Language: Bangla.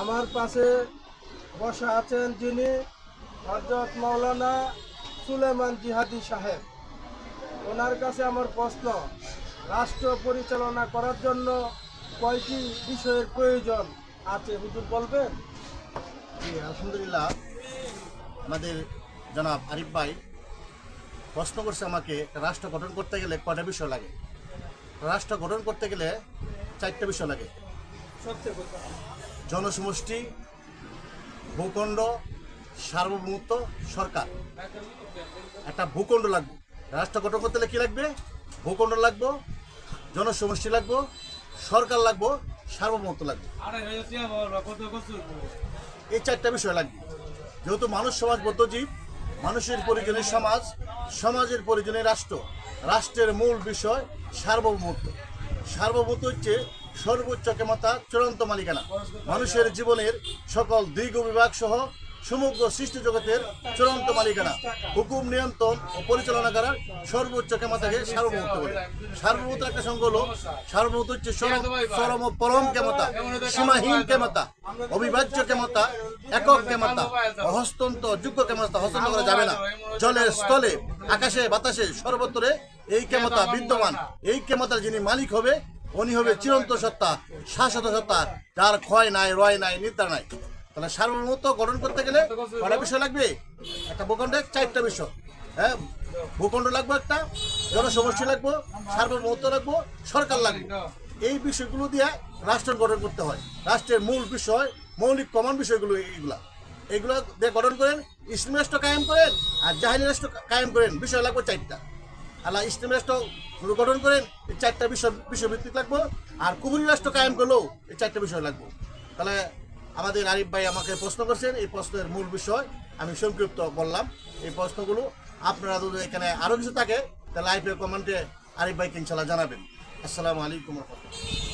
আমার পাশে বসা আছেন যিনি হজরত মাওলানা সুলেমান জিহাদি সাহেব। ওনার কাছে আমার প্রশ্ন, রাষ্ট্র পরিচালনা করার জন্য কয়টি বিষয়ের প্রয়োজন আছে? হুজুর বলবেন? আলহামদুলিল্লাহ। আমাদের জনাব আরিফ ভাই প্রশ্ন করছে আমাকে, রাষ্ট্র গঠন করতে গেলে কয়টা বিষয় লাগে? রাষ্ট্র গঠন করতে গেলে চারটা বিষয় লাগে। জনসমষ্টি ভূখণ্ড সার্বভৌমত্ব সরকার। একটা ভূখণ্ড লাগবে। রাষ্ট্র গঠন করতে হলে কী লাগবে? ভূখণ্ড লাগবো জনসমষ্টি লাগবো সরকার লাগবো সার্বভৌমত্ব লাগবে। এই চারটা বিষয় লাগবে। যেহেতু মানুষ সমাজ জীব মানুষের প্রয়োজনে সমাজ সমাজের প্রয়োজনে রাষ্ট্র। রাষ্ট্রের মূল বিষয় সার্বভৌমত্ব। সার্বভৌমত্ব হচ্ছে সর্বোচ্চ ক্ষমতা চূড়ান্ত মালিকানা। মানুষের জীবনের সকল দীর্ঘ বিভাগ সহ সমগ্র সৃষ্টি জগতের চূড়ান্ত মালিকানা, হুকুম, নিয়ন্ত্রণ ও পরিচালনা করার সর্বোচ্চ ক্ষমতাকে সার্বভৌমত্ব বলে। সার্বভৌমত্ব একটা সঙ্গ হলো, সার্বভৌমত্ব হচ্ছে চরম পরম ক্ষমতা, সীমাহীন ক্ষমতা, অবিভাজ্য ক্ষমতা, একক ক্ষমতা হস্তন্ত যোগ্য ক্ষমতা হস্তান্তর করা যাবে না। জলে, স্থলে, আকাশে, বাতাসে সর্বত্রে এই ক্ষমতা বিদ্যমান। এই ক্ষমতার যিনি মালিক হবে, উনি হবে চিরন্ত সত্তা, শাশ্বত সত্তা, যার ক্ষয় নাই, রয় নাই, নিদ্রা নাই। তাহলে সার্বভৌমত্ব গঠন করতে গেলে কটা বিষয় লাগবে? একটা ভূখণ্ডের চারটা বিষয়। হ্যাঁ? ভূখণ্ড লাগবে একটা, জনসমষ্টি লাগবো, সার্বভৌমত্ব লাগবো, সরকার লাগবে। এই বিষয়গুলো দিয়ে রাষ্ট্র গঠন করতে হয়। রাষ্ট্রের মূল বিষয়, মৌলিক কমন বিষয়গুলো এইগুলা। এগুলো দিয়ে গঠন করেন, ইসলামী রাষ্ট্র কায়েম করেন আর জাহিলি রাষ্ট্র কায়েম করেন। বিষয় লাগবে চারটা। আল্লাহ ইসলামী রাষ্ট্র গঠন করেন, এই চারটা বিষয় বিষয়ভিত্তিক লাগবো। আর কুবুরি রাষ্ট্র কায়েম করলেও এই চারটা বিষয় লাগবো। তাহলে আমাদের আরিফ ভাই আমাকে প্রশ্ন করছেন, এই প্রশ্নের মূল বিষয় আমি সংক্ষিপ্ত বললাম। এই প্রশ্নগুলো আপনারা যদি এখানে আরও কিছু থাকে, তাহলে আইপিএ কমেন্টে আরিফ ভাইকে ইনশাল্লাহ জানাবেন। আসসালামু আলাইকুম রহমতুল্লাহ।